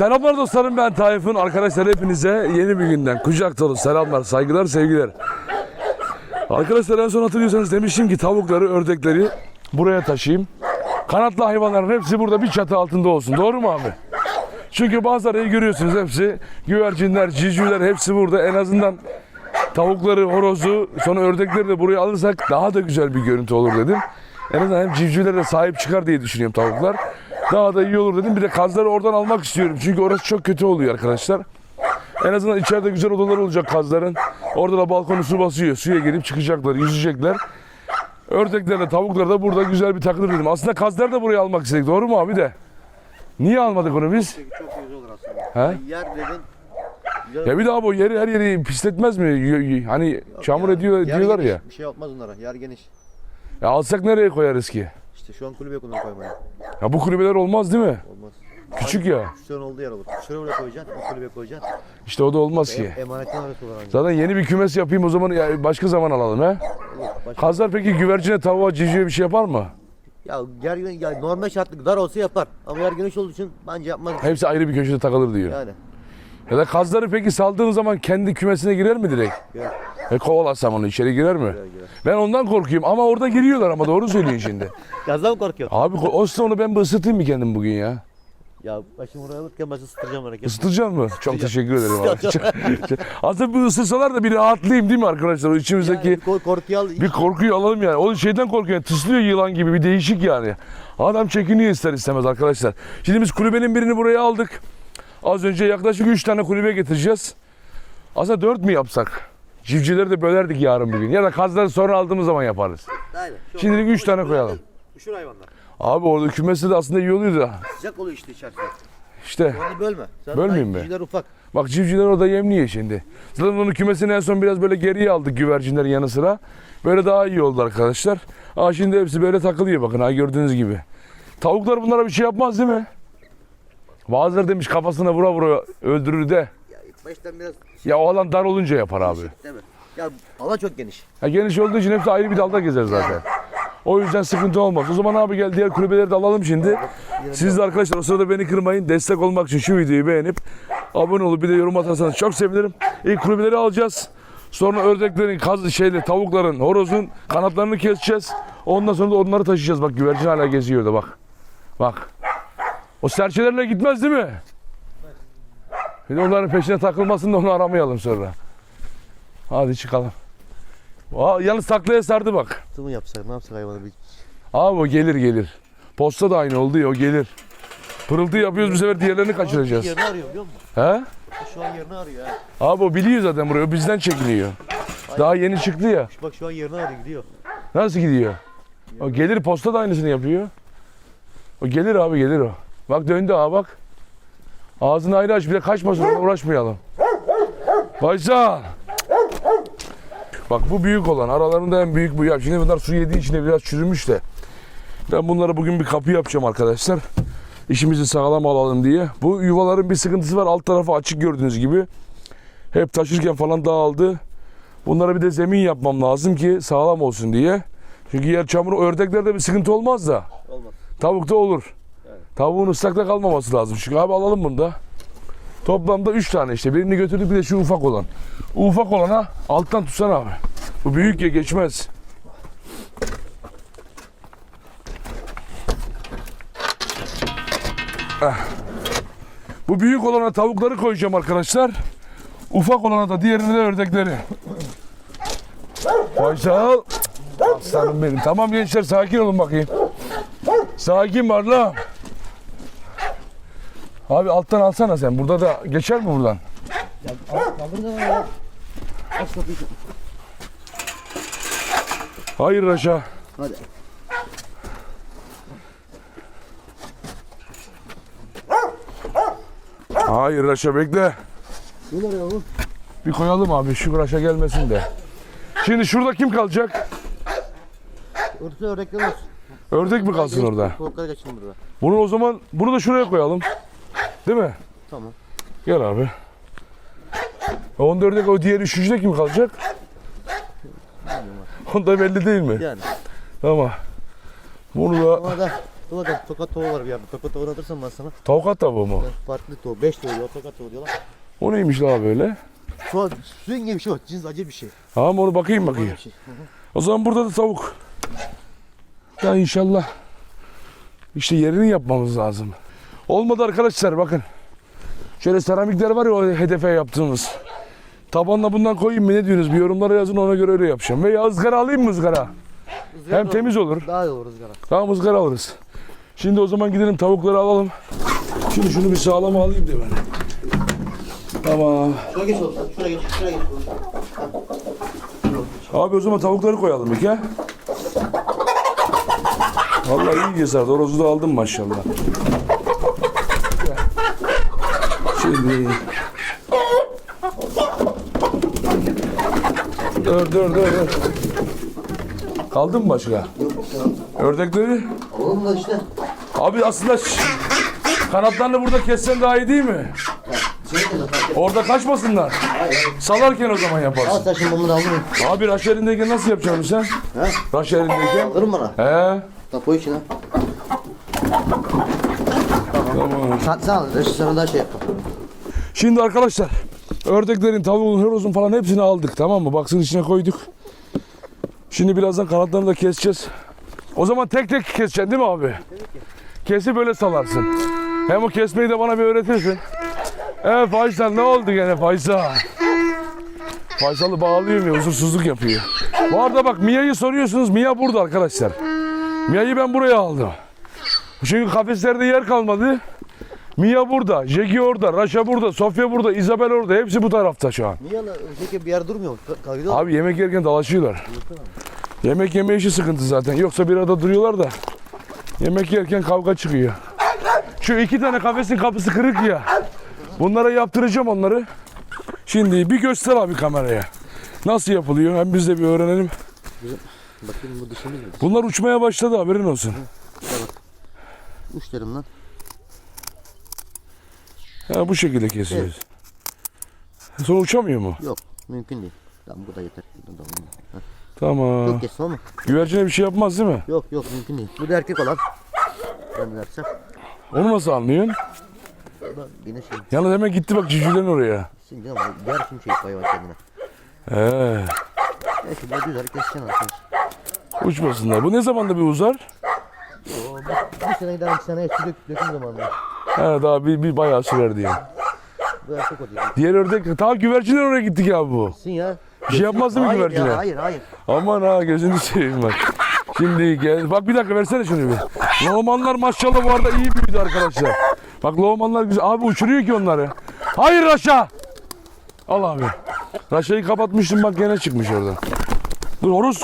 Selamlar dostlarım ben Tayfun. Arkadaşlar hepinize yeni bir günden kucak dolu selamlar, saygılar, sevgiler. Arkadaşlar en son hatırlıyorsanız demiştim ki tavukları, ördekleri buraya taşıyayım. Kanatlı hayvanların hepsi burada bir çatı altında olsun. Doğru mu abi? Çünkü manzarayı görüyorsunuz hepsi. Güvercinler, civcivler hepsi burada. En azından tavukları, horozu, sonra ördekleri de buraya alırsak daha da güzel bir görüntü olur dedim. En azından hem civcivlere de sahip çıkar diye düşünüyorum tavuklar. Daha da iyi olur dedim. Bir de kazları oradan almak istiyorum. Çünkü orası çok kötü oluyor arkadaşlar. En azından içeride güzel odalar olacak kazların. Orada da balkonu su basıyor. Suya girip çıkacaklar, yüzecekler. Ördekler de tavuklar da burada güzel bir takılır dedim. Aslında kazları da buraya almak istedik. Doğru mu abi de? Niye almadık onu biz? Çok güzel olur aslında. He? Yer dedin. Ya bir daha bu yeri her yeri pisletmez mi? Hani çamur Ya, ediyor yer diyorlar geniş, ya. Bir şey yapmaz onlara. Yer geniş. Ya alsak nereye koyarız ki? İşte şu an kulübe yok onları koymaya. Ya bu kulübeler olmaz değil mi? Olmaz. Küçük ya. Kuşların olduğu yer olur. Kuşları oraya koyacaksın. O kulübe koyacaksın. İşte o da olmaz ki. E, emanetten orası olur ancak. Zaten yeni bir kümes yapayım o zaman ya başka zaman alalım he. Başka- Kazlar peki güvercine, tavuğa, civcive bir şey yapar mı? Ya yer ya normal şartlık dar olsa yapar. Ama yer geniş olduğu için bence yapmaz. Hepsi ayrı bir köşede takılır diyor. Yani. Ya da kazları peki saldığın zaman kendi kümesine girer mi direkt? Girer. E kovalasam onu içeri girer mi? Girer, girer. Ben ondan korkuyorum ama orada giriyorlar ama doğru söylüyorsun şimdi. Gazdan mı korkuyorsun? Abi o onu ben bir ısıtayım mı kendim bugün ya? Ya başım oraya alırken başı ısıtıracağım hareket. Isıtacak mı? Çok teşekkür ederim abi. Aslında bir ısırsalar da bir rahatlayayım değil mi arkadaşlar? O içimizdeki Yani, kor- korkuyu al. bir korkuyu alalım yani. O şeyden korkuyor. Tıslıyor yılan gibi bir değişik yani. Adam çekiniyor ister istemez arkadaşlar. Şimdi biz kulübenin birini buraya aldık. Az önce yaklaşık 3 tane kulübe getireceğiz. Aslında 4 mü yapsak? Civcivleri de bölerdik yarın bir gün. Ya da kazları sonra aldığımız zaman yaparız. Aynen. Şu Şimdilik 3 tane koyalım. Üşür hayvanlar. Abi orada kümesi de aslında iyi oluyor da. Sıcak oluyor işte içerisinde. İşte Onu bölme. Sen Bölmeyeyim mi? civcivler ufak. bak civcivler orada yemliyor şimdi. Zaten onun kümesini en son biraz böyle geriye aldık güvercinlerin yanı sıra. Böyle daha iyi oldu arkadaşlar. Aa şimdi hepsi böyle takılıyor bakın ha gördüğünüz gibi. Tavuklar bunlara bir şey yapmaz değil mi? Bazıları demiş kafasına vura vura öldürür de. Ya ilk baştan biraz Ya o alan dar olunca yapar abi. değil mi? Ya alan çok geniş. Ha, geniş olduğu için hepsi ayrı bir dalda gezer zaten. O yüzden sıkıntı olmaz. O zaman abi gel diğer kulübeleri de alalım şimdi. Siz de arkadaşlar o sırada beni kırmayın. Destek olmak için şu videoyu beğenip abone olup bir de yorum atarsanız çok sevinirim. İlk kulübeleri alacağız. Sonra ördeklerin, kaz, şeyle, tavukların, horozun kanatlarını keseceğiz. Ondan sonra da onları taşıyacağız. Bak güvercin hala geziyor da bak. Bak. O serçelerle gitmez değil mi? Bir de onların peşine takılmasın da onu aramayalım sonra. Hadi çıkalım. Aa, yalnız taklaya sardı bak. Tı mı yapsak ne yapsak hayvanı bir Abi o gelir gelir. Posta da aynı oldu ya o gelir. Pırıltı yapıyoruz bu sefer diğerlerini kaçıracağız. Yerini arıyor biliyor musun? He? Şu an yerini arıyor ha. Abi o biliyor zaten burayı. O bizden çekiliyor. Daha yeni çıktı ya. Bak şu an yerini arıyor gidiyor. Nasıl gidiyor? O gelir posta da aynısını yapıyor. O gelir abi gelir o. Bak döndü abi bak. Ağzını ayrı aç bir de kaçmasın ona uğraşmayalım. Faysal. Bak bu büyük olan aralarında en büyük bu ya. Şimdi bunlar su yediği için de biraz çürümüş de. Ben bunlara bugün bir kapı yapacağım arkadaşlar. İşimizi sağlam alalım diye. Bu yuvaların bir sıkıntısı var. Alt tarafı açık gördüğünüz gibi. Hep taşırken falan dağıldı. Bunlara bir de zemin yapmam lazım ki sağlam olsun diye. Çünkü yer çamur ördeklerde bir sıkıntı olmaz da. Olmaz. Tavukta olur. Tavuğun ıslakta kalmaması lazım. Çünkü abi alalım bunu da. Toplamda 3 tane işte. Birini götürdük bir de şu ufak olan. O ufak olana alttan tutsana abi. Bu büyük ya geçmez. Ah. Bu büyük olana tavukları koyacağım arkadaşlar. Ufak olana da diğerine de ördekleri. Faysal. Aslanım benim. Tamam gençler sakin olun bakayım. Sakin var. Abi alttan alsana sen. Burada da geçer mi buradan? Ya kaldır da ya. Aç kapıyı. Hayır Raşa. Hadi. Hayır Raşa bekle. Gel oraya oğlum. Bir koyalım abi şu Raşa gelmesin de. Şimdi şurada kim kalacak? Örtü ördekler olsun. Ördek mi kalsın orada? Tavukları kaçın burada. Bunu o zaman bunu da şuraya koyalım. Değil mi? Tamam. Gel abi. E, Onda ördek o diğer üçüncüde kim kalacak? Onda belli değil mi? Yani. Tamam. Bunu da Ama da Tokat, tokat tavuğu var bir yerde. Tokat tavuğu atırsam ben sana. Tavuk tavuğu mu? Farklı tavuğu. Beş tavuğu diyor. Tokat tavuğu diyorlar. O neymiş la böyle? Şu an suyun gibi bir şey var. Cins acı bir şey. Tamam onu bakayım bakayım. bir şey. Hı hı. O zaman burada da tavuk. Ya inşallah. İşte yerini yapmamız lazım. Olmadı arkadaşlar bakın. Şöyle seramikler var ya o hedefe yaptığımız. Tabanla bundan koyayım mı ne diyorsunuz? Bir yorumlara yazın ona göre öyle yapacağım. Veya ızgara alayım mı ızgara? Izgara Hem da- temiz olur. Daha iyi olur ızgara. Tamam ızgara alırız. Şimdi o zaman gidelim tavukları alalım. Şimdi şunu bir sağlam alayım da ben. Tamam. Şuraya geç olsun. Şuraya geç. Şuraya geç. Abi o zaman tavukları koyalım ilk ha. Vallahi iyi gezer. Horozu da aldım maşallah. Şimdi Dur dur dur dur. Kaldı mı başka? Ördekleri? Oğlum da işte. Abi aslında kanatlarını burada kessen daha iyi değil mi? Orada kaçmasınlar. Salarken o zaman Al yaparsın. sen şimdi bunu aldın mı? Abi raş elindeyken nasıl yapacaksın sen? He? Raş elindeyken? Alırım bana. He. Tapo içine. Tamam. Sen, sen al. Sana daha şey yap. Şimdi arkadaşlar ördeklerin, tavuğun, horozun falan hepsini aldık tamam mı? Baksın içine koyduk. Şimdi birazdan kanatlarını da keseceğiz. O zaman tek tek keseceksin değil mi abi? Kesi böyle salarsın. Hem o kesmeyi de bana bir öğretirsin. Evet Faysal ne oldu gene Faysal? Faysal'ı bağlıyor ya huzursuzluk yapıyor. Bu arada bak Mia'yı soruyorsunuz. Mia burada arkadaşlar. Mia'yı ben buraya aldım. Çünkü kafeslerde yer kalmadı. Mia burada, Jegi orada, Raşa burada, Sofya burada, Isabel orada. Hepsi bu tarafta şu an. Niye lan? Öteki bir yer durmuyor. Ka- Kalkıyor. Abi yemek yerken dalaşıyorlar. Yemek yeme işi sıkıntı zaten. Yoksa bir arada duruyorlar da. Yemek yerken kavga çıkıyor. Şu iki tane kafesin kapısı kırık ya. Bunlara yaptıracağım onları. Şimdi bir göster abi kameraya. Nasıl yapılıyor? Hem biz de bir öğrenelim. Bakayım bu dişimiz mi? Bunlar uçmaya başladı haberin olsun. Uç derim lan. Ha, bu şekilde kesiyoruz. Sonra uçamıyor mu? Yok. Mümkün değil. Tamam bu da yeter. Bu da. Tamam. Çok kesme ama. Güvercine bir şey yapmaz değil mi? Yok yok mümkün değil. Bu da erkek olan. Ben dersem. Onu nasıl anlıyorsun? Bu da yine şey. Yalnız hemen gitti bak cücülen oraya. Şimdi ama yer şimdi şey hayvan kendine. He. Neyse bu düzler keseceksin arkadaş. Uçmasınlar. Bu ne zamanda bir uzar? Oo, bu- Bir sene seneye su dök, döküm zamanında. He daha bir, bir bayağı sürer diye. Diğer ördek, ta güvercinler oraya gittik ya bu. Sin ya. Bir şey yapmaz mi hayır güvercine? ya hayır hayır. Aman ha gözünü seveyim bak. Şimdi gel. Bak bir dakika versene şunu bir. Loğmanlar maşallah bu arada iyi büyüdü arkadaşlar. Bak loğmanlar güzel. Abi uçuruyor ki onları. Hayır Raşa. Al abi. Raşa'yı kapatmıştım bak gene çıkmış oradan. Dur horoz.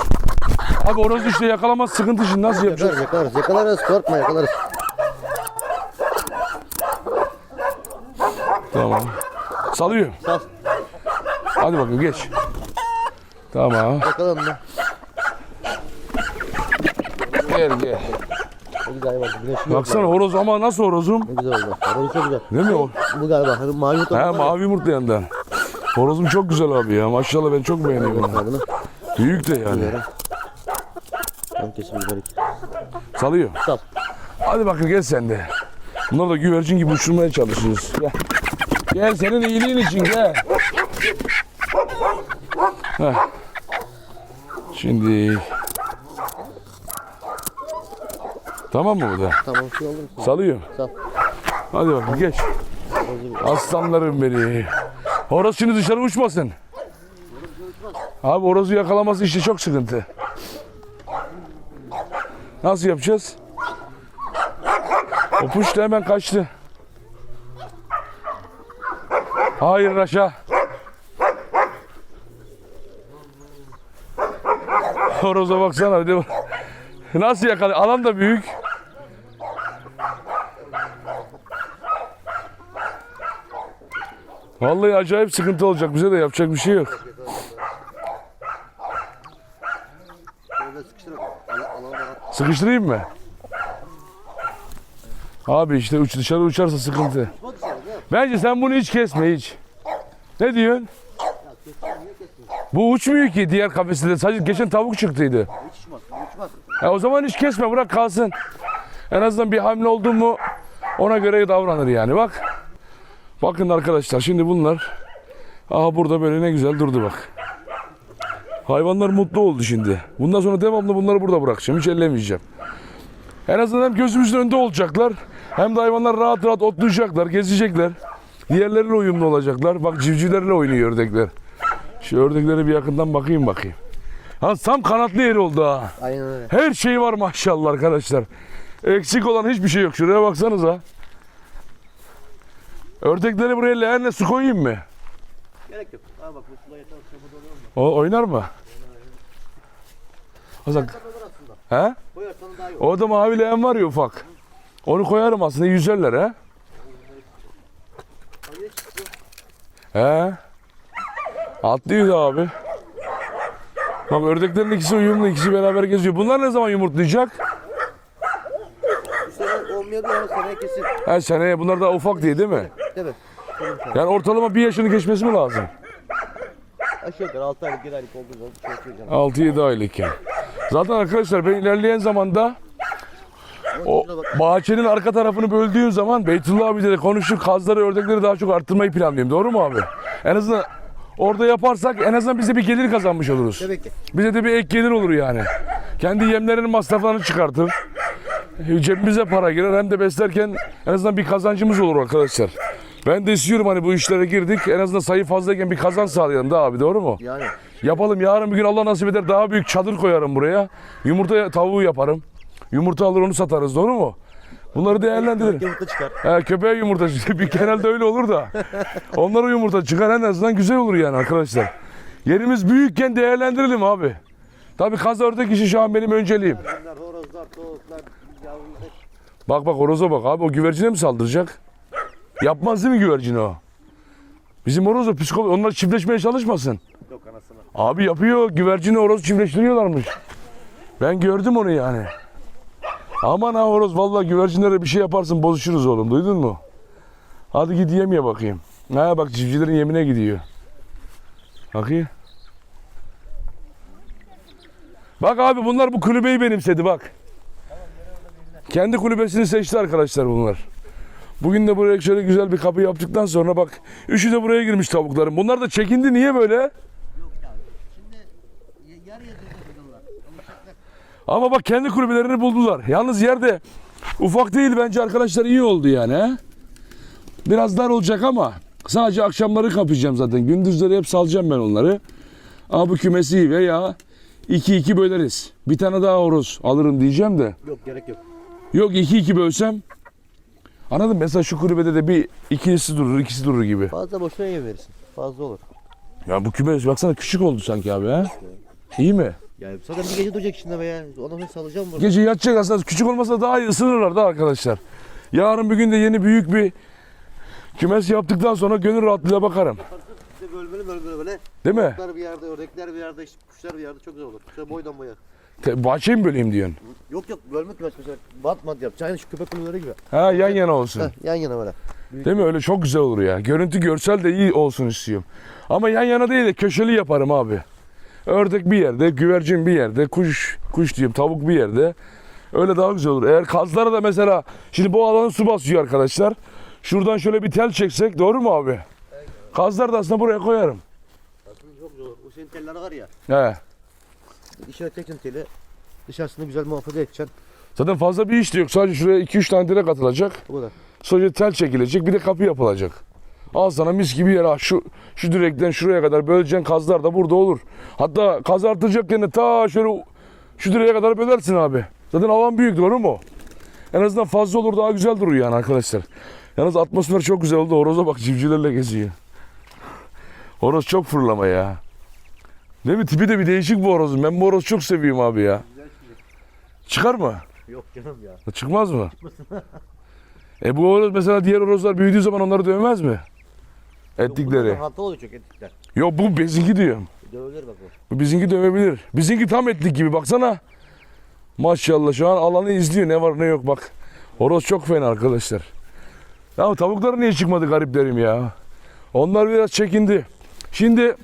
Abi horoz işte yakalamaz sıkıntı şimdi nasıl yapacağız? Yakalarız yakalarız yakalarız korkma yakalarız. Tamam. Salıyor. Sal Hadi bakayım geç. Tamam. yakalım da. Gel gel. Ne güzel hayvan. Güneşi yok. Baksana horoz ama nasıl horozum? Ne güzel oldu. Horoz çok güzel. Değil mi o? Bu galiba. Hani mavi yumurta. He mavi yumurtlu yandan. Horozum çok güzel abi ya. Maşallah ben çok beğeniyorum. Bunu Büyük de yani. biliyorum. Ben kesin bir Salıyor. Sal. Hadi bakın gel sen de. Bunlar da güvercin gibi uçurmaya çalışıyoruz. Gel. Gel senin iyiliğin için gel. Heh. Şimdi. Tamam mı bu da? Tamam şey olur musun? Salıyor. Sal. Hadi bakın geç. Aslanlarım beni. Horoz şimdi dışarı uçmasın. Abi horozu yakalaması işte çok sıkıntı. Nasıl yapacağız? O puş da hemen kaçtı. Hayır Raşa. Horoza baksana bir de. Nasıl yakalıyor? Alan da büyük. Vallahi acayip sıkıntı olacak. Bize de yapacak bir şey yok. Sıkıştırayım mı? Abi işte uç dışarı uçarsa sıkıntı. Bence sen bunu hiç kesme hiç. Ne diyorsun? Bu uçmuyor ki diğer kafeste de. Sadece geçen tavuk çıktıydı. Uçmaz. Uçmaz. E o zaman hiç kesme bırak kalsın. En azından bir hamle oldu mu ona göre davranır yani bak. Bakın arkadaşlar şimdi bunlar aha burada böyle ne güzel durdu bak. Hayvanlar mutlu oldu şimdi. Bundan sonra devamlı bunları burada bırakacağım. Hiç ellemeyeceğim. En azından gözümüzün önünde olacaklar. Hem de hayvanlar rahat rahat otlayacaklar, gezecekler. Diğerleriyle uyumlu olacaklar. Bak civcivlerle oynuyor ördekler. Şu ördeklere bir yakından bakayım bakayım. Ha tam kanatlı yeri oldu ha. Aynen öyle. Her şey var maşallah arkadaşlar. Eksik olan hiçbir şey yok. Şuraya baksanıza. Ördekleri buraya leğenle su koyayım mı? Gerek yok. Ha bak bu suda yeter. O oynar mı? O zaman, he? Olur. Orada mavi leğen var ya ufak. Onu koyarım aslında yüzerler he. Hayır, çıktı. He. Atlıyor abi. Bak ördeklerin ikisi uyumlu, ikisi beraber geziyor. Bunlar ne zaman yumurtlayacak? Bu sene olmayabilir ama seneye kesin. Her seneye bunlar daha ufak diye değil mi? Sene. Yani ortalama bir yaşını geçmesi mi lazım? Aşağı yukarı 6 aylık 1 aylık olduğu zaman şey yapacağım. 6-7 aylıkken. Zaten arkadaşlar ben ilerleyen zamanda o bahçenin arka tarafını böldüğüm zaman Beytullah abiyle de konuşup kazları, ördekleri daha çok arttırmayı planlıyorum. Doğru mu abi? En azından orada yaparsak en azından bize bir gelir kazanmış oluruz. Tabii ki. Bize de bir ek gelir olur yani. Kendi yemlerinin masraflarını çıkartır. Cebimize para girer hem de beslerken en azından bir kazancımız olur arkadaşlar. Ben de istiyorum hani bu işlere girdik. En azından sayı fazlayken bir kazanç sağlayalım da abi doğru mu? Yani. Yapalım yarın bir gün Allah nasip eder daha büyük çadır koyarım buraya. Yumurta tavuğu yaparım. Yumurta alır onu satarız doğru mu? Bunları değerlendirin. Yumurta çıkar. He, köpeğe yumurta çıkar. Bir genelde öyle olur da. Onlara yumurta çıkar en azından güzel olur yani arkadaşlar. Yerimiz büyükken değerlendirelim abi. Tabii kaz ördek işi şu an benim önceliğim. Bak bak horoza bak abi o güvercine mi saldıracak? Yapmaz değil mi güvercin o? Bizim horoz o psikolo onlar çiftleşmeye çalışmasın. Yok anasını. Abi yapıyor güvercini horoz çiftleştiriyorlarmış. Ben gördüm onu yani. Aman ha horoz vallahi güvercinlere bir şey yaparsın bozuşuruz oğlum duydun mu? Hadi git yemeye bakayım. Ha bak çiftçilerin yemine gidiyor. Bakayım. Bak abi bunlar bu kulübeyi benimsedi bak. Kendi kulübesini seçti arkadaşlar bunlar. Bugün de buraya şöyle güzel bir kapı yaptıktan sonra bak. Üçü de buraya girmiş tavuklarım. Bunlar da çekindi niye böyle? Ama bak kendi kulübelerini buldular. Yalnız yerde ufak değil bence arkadaşlar iyi oldu yani. He? Biraz dar olacak ama sadece akşamları kapayacağım zaten. Gündüzleri hep salacağım ben onları. Ama bu kümesi veya iki iki böleriz. Bir tane daha horoz alırım diyeceğim de. Yok gerek yok. Yok iki iki bölsem. Anladın mı? Mesela şu kulübede de bir ikisi durur, ikisi durur gibi. Fazla boşuna yem verirsin. Fazla olur. Ya bu kümes baksana küçük oldu sanki abi ha. İyi mi? Yani zaten bir gece duracak içinde be ya. Onu ben salacağım burada. Gece yatacak aslında küçük olmasa daha iyi ısınırlar da arkadaşlar. Yarın bir gün de yeni büyük bir kümes yaptıktan sonra gönül rahatlığıyla bakarım. İşte bölmeli bölmeli böyle. Değil mi? Kuşlar bir yerde, ördekler bir yerde, işte kuşlar bir yerde çok güzel olur. Şöyle boydan boya. Te- bahçeyi mi böleyim diyorsun? Yok yok bölmek mesela mesela batmat yap. Aynı şu köpek kulübeleri gibi. Ha yan yana olsun. Heh, yan yana böyle. Değil mi? Öyle çok güzel olur ya. Görüntü görsel de iyi olsun istiyorum. Ama yan yana değil de köşeli yaparım abi. Ördek bir yerde, güvercin bir yerde, kuş, kuş diyeyim tavuk bir yerde. Öyle daha güzel olur. Eğer kazlara da mesela şimdi bu alanı su basıyor arkadaşlar. Şuradan şöyle bir tel çeksek doğru mu abi? Kazlar da aslında buraya koyarım. Aslında çok olur. Bu senin telleri var ya. He. İşaretleyeceksin teli. Dışarısını güzel muhafaza edeceksin. Zaten fazla bir iş de yok. Sadece şuraya 2-3 tane direk atılacak. Bu kadar. Sonra tel çekilecek. Bir de kapı yapılacak. Al sana mis gibi yer. ha. Şu, şu direkten şuraya kadar böleceksin. Kazlar da burada olur. Hatta kaz artıracak yerine ta şöyle şu direğe kadar bölersin abi. Zaten alan büyük doğru mu? En azından fazla olur daha güzel durur yani arkadaşlar. Yalnız atmosfer çok güzel oldu. Horoza bak civcivlerle geziyor. Horoz çok fırlama ya. Değil mi? Tipi de bir değişik bu horozun. Ben bu horozu çok seviyorum abi ya. Çıkar mı? Yok canım ya. Çıkmaz mı? E bu horoz mesela diğer horozlar büyüdüğü zaman onları dövmez mi? Ettikleri. Hantal oluyor çok ettikler. Yok bu bizinki diyorum. Dövülür bak bu. Bu bizinki dövebilir. Bizinki tam etlik gibi baksana. Maşallah şu an alanı izliyor ne var ne yok bak. Horoz çok fena arkadaşlar. Ya tavukları niye çıkmadı gariplerim ya. Onlar biraz çekindi. Şimdi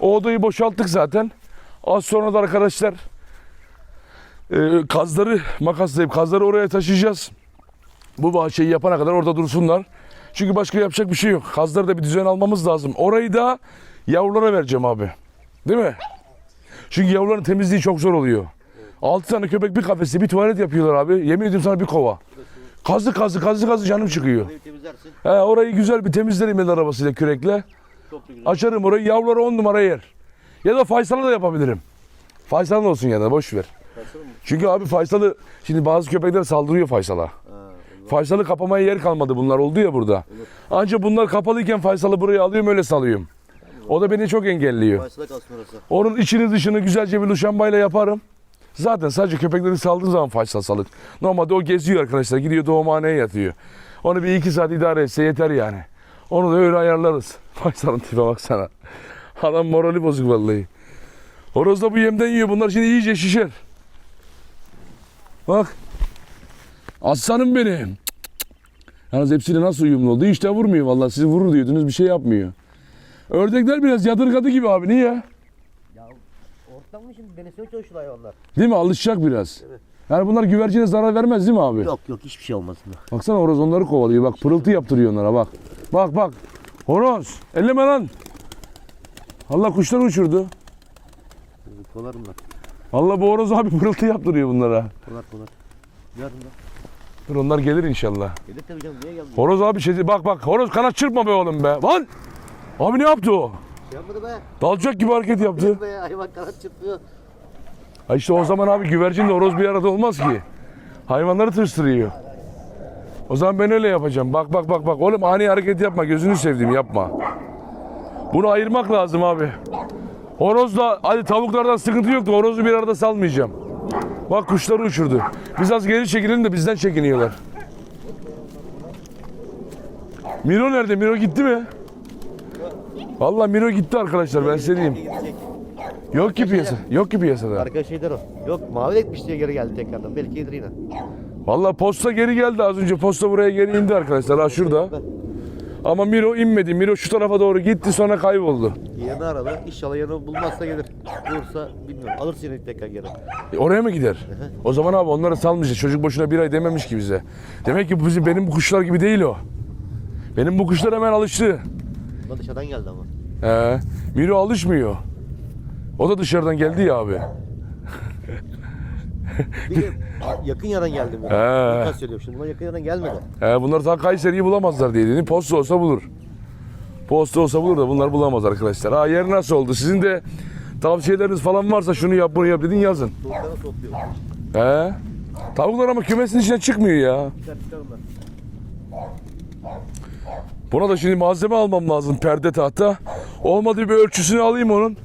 o odayı boşalttık zaten. Az sonra da arkadaşlar e, kazları makaslayıp kazları oraya taşıyacağız. Bu bahçeyi yapana kadar orada dursunlar. Çünkü başka yapacak bir şey yok. Kazları da bir düzen almamız lazım. Orayı da yavrulara vereceğim abi. Değil mi? Çünkü yavruların temizliği çok zor oluyor. 6 tane köpek bir kafeste bir tuvalet yapıyorlar abi. Yemin ediyorum sana bir kova. Kazı kazı kazı kazı canım çıkıyor. He, orayı güzel bir temizlerim el arabasıyla kürekle. Açarım orayı yavruları on numara yer. Ya da Faysal'ı da yapabilirim. Faysal'ın olsun ya da boş ver. Çünkü abi Faysal'ı şimdi bazı köpekler saldırıyor Faysal'a. Faysal'ı kapamaya yer kalmadı bunlar oldu ya burada. Ancak bunlar kapalıyken Faysal'ı buraya alıyorum öyle salıyorum. O da beni çok engelliyor. Onun içini dışını güzelce bir luşambayla yaparım. Zaten sadece köpekleri saldığın zaman Faysal salık. Normalde o geziyor arkadaşlar. Gidiyor doğumhaneye yatıyor. Onu bir iki saat idare etse yeter yani. Onu da öyle ayarlarız. Faysal'ın tipe baksana. Adam morali bozuk vallahi. Horoz da bu yemden yiyor. Bunlar şimdi iyice şişer. Bak. Aslanım benim. Yalnız hepsiyle nasıl uyumlu oldu? De vurmuyor vallahi. Sizi vurur diyordunuz bir şey yapmıyor. Ördekler biraz yadırgadı gibi abi. Niye? Ya ortam mı şimdi denesine çalışıyor hayvanlar. Değil mi? Alışacak biraz. Evet. Yani bunlar güvercine zarar vermez değil mi abi? Yok yok hiçbir şey olmasın. Baksana horoz onları kovalıyor. Bak pırıltı yaptırıyor onlara bak. Bak bak. Horoz. Elleme lan. Allah kuşları uçurdu. Kolar bunlar. Allah bu horoz abi pırıltı yaptırıyor bunlara. Kolar kolar. Yarın da. Dur onlar gelir inşallah. Gelir tabii canım niye geldi? Horoz abi şey bak bak horoz kanat çırpma be oğlum be. Lan. Abi ne yaptı o? Şey yapmadı be. Dalacak gibi hareket yaptı. Be hayvan kanat çırpıyor. Ha işte o zaman abi güvercinle horoz bir arada olmaz ki. Hayvanları tırstırıyor. O zaman ben öyle yapacağım. Bak bak bak bak. Oğlum ani hareket yapma. Gözünü sevdiğim yapma. Bunu ayırmak lazım abi. Horozla hadi tavuklardan sıkıntı yoktu. Horozu bir arada salmayacağım. Bak kuşları uçurdu. Biz az geri çekilelim de bizden çekiniyorlar. Miro nerede? Miro gitti mi? Vallahi Miro gitti arkadaşlar ben size diyeyim. Yok ki piyasa. Yok ki piyasada. Arkadaş şeyler o. Yok mavi etmiş diye geri geldi tekrardan. Belki gelir yine. Vallahi posta geri geldi az önce. Posta buraya geri indi arkadaşlar. Ha şurada. Ama Miro inmedi. Miro şu tarafa doğru gitti sonra kayboldu. Yerini aradı. İnşallah yerini bulmazsa gelir. Bulursa bilmiyorum. Alırsın yine tekrar geri. E, oraya mı gider? O zaman abi onları salmayacağız. Çocuk boşuna bir ay dememiş ki bize. Demek ki bu bizim, benim bu kuşlar gibi değil o. Benim bu kuşlar hemen alıştı. Bu da dışarıdan geldi ama. He. Miro alışmıyor. O da dışarıdan geldi ya abi. Bir de yakın yerden geldim. He. Ya. Birkaç söylüyorum şimdi. Bunlar yakın yerden gelmedi. He, bunlar ta Kayseri'yi bulamazlar diye dedim. Posta olsa bulur. Posta olsa bulur da bunlar bulamaz arkadaşlar. Ha yer nasıl oldu? Sizin de tavsiyeleriniz falan varsa şunu yap bunu yap dedin yazın. Tavuklara. He. Tavuklar ama kümesin içine çıkmıyor ya. Çıkar çıkar onlar. Buna da şimdi malzeme almam lazım perde tahta. Olmadı bir ölçüsünü alayım onun.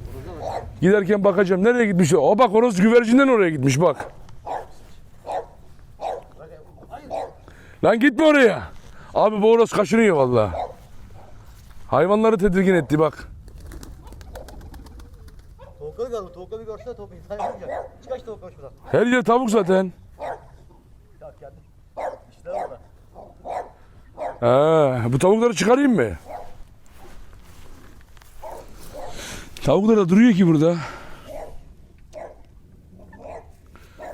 Giderken bakacağım nereye gitmiş o. Bak horoz güvercinden oraya gitmiş bak. Lan gitme oraya. Abi bu horoz kaşınıyor vallahi. Hayvanları tedirgin etti bak. Tavukları gördüm. Tavukları bir görsene tavuk insan yapınca. Çık kaç tavuk var şuradan. Her yer tavuk zaten. Kalk geldi. İşte orada. Ha, bu tavukları çıkarayım mı? Tavuklar da duruyor ki burada.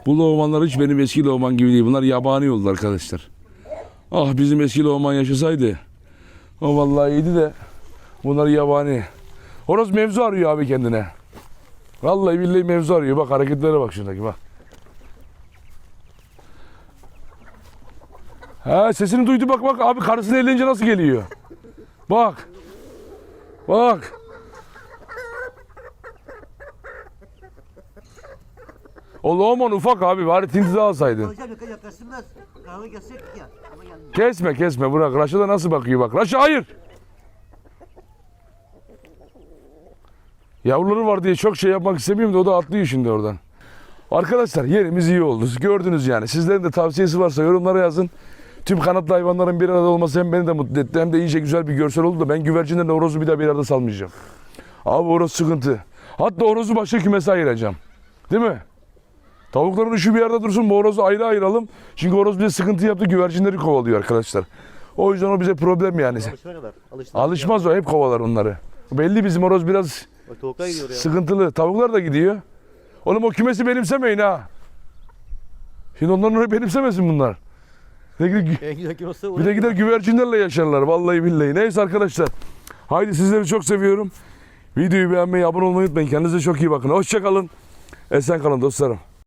Bu lohmanlar hiç benim eski lohman gibi değil. Bunlar yabani oldu arkadaşlar. Ah bizim eski lohman yaşasaydı. O vallahi iyiydi de. Bunlar yabani. Horoz mevzu arıyor abi kendine. Vallahi billahi mevzu arıyor. Bak hareketlere bak şuradaki bak. Ha sesini duydu bak bak abi karısını elleyince nasıl geliyor. Bak. Bak. O Loman ufak abi bari tintizi alsaydın. Hocam yakın yaklaştırmaz. Kahve geçecek ya. Ama geldi. Kesme kesme bırak. Raşa da nasıl bakıyor bak. Raşa hayır. Yavruları var diye çok şey yapmak istemiyorum da o da atlıyor şimdi oradan. Arkadaşlar yerimiz iyi oldu. Gördünüz yani. Sizlerin de tavsiyesi varsa yorumlara yazın. Tüm kanatlı hayvanların bir arada olması hem beni de mutlu etti hem de iyice güzel bir görsel oldu da ben güvercinden horozu bir daha bir arada salmayacağım. Abi horoz sıkıntı. Hatta horozu başka kümese ayıracağım. Değil mi? Tavukların üçü bir yerde dursun horozu ayrı ayıralım. Çünkü horoz bize sıkıntı yaptı güvercinleri kovalıyor arkadaşlar. O yüzden o bize problem yani. Alışana kadar. Alışmaz o hep kovalar onları. Belli bizim horoz biraz Bak tavuklar gidiyor ya. sıkıntılı. Tavuklar da gidiyor. Oğlum o kümesi benimsemeyin ha. Şimdi onların benimsemesin bunlar. Bir de gider güvercinlerle yaşarlar vallahi billahi. Neyse arkadaşlar. Haydi sizleri çok seviyorum. Videoyu beğenmeyi, abone olmayı unutmayın. Kendinize çok iyi bakın. Hoşça kalın. Esen kalın dostlarım.